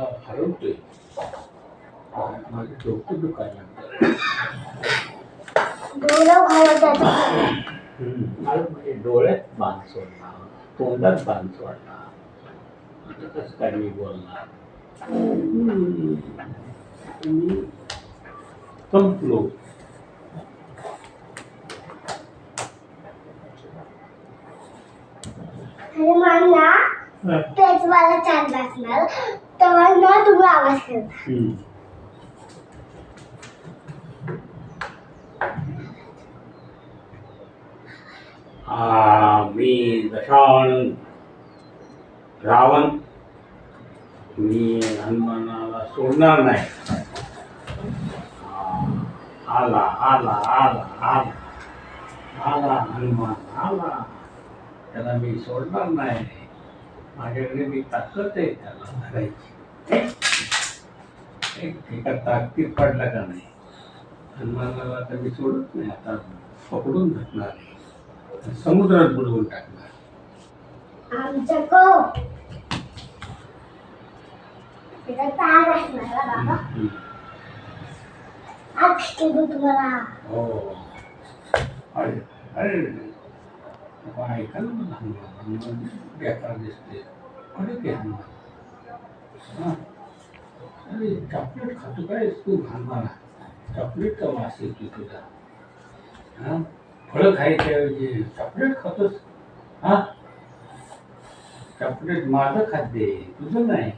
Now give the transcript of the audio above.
मला हरवतोय माझं डोकं दुखायला लागलं डोळं घालवतात हम्म. मला म्हणजे डोळ्यात बांध सोडला तोंडात बांध सोडला आता कसं काय मी बोलणार हम्म. मी संपलो अरे मला तेच मला छान वाटणार तेव्हा ना तुम्ही आवाज करणार आ, मी दशावण रावण. मी हनुमानाला सोडणार नाही. आला आला आला आला. आला हनुमान आला. त्याला मी सोडणार नाही. माझ्याकडे मी ताकद आहे त्याला धरायची. एक ताकदीत पडला का नाही? हनुमानाला आता मी सोडत नाही. आता पकडून धरणार आहे. समुद्रात बुडवून टाकणार हा हो. अरे अरे. बाबा ऐकायला मला हनुमान हनुमान बेकार दिसते अरे ते हनुमान हा. अरे चॉकलेट खातो काय? तू हनुमान चॉकलेटचा वास येतो तुझा हा? फळं खायच्याऐवजी चॉकलेट खातोस? हा? चॉकलेट माझं खाद्य आहे तुझं नाही.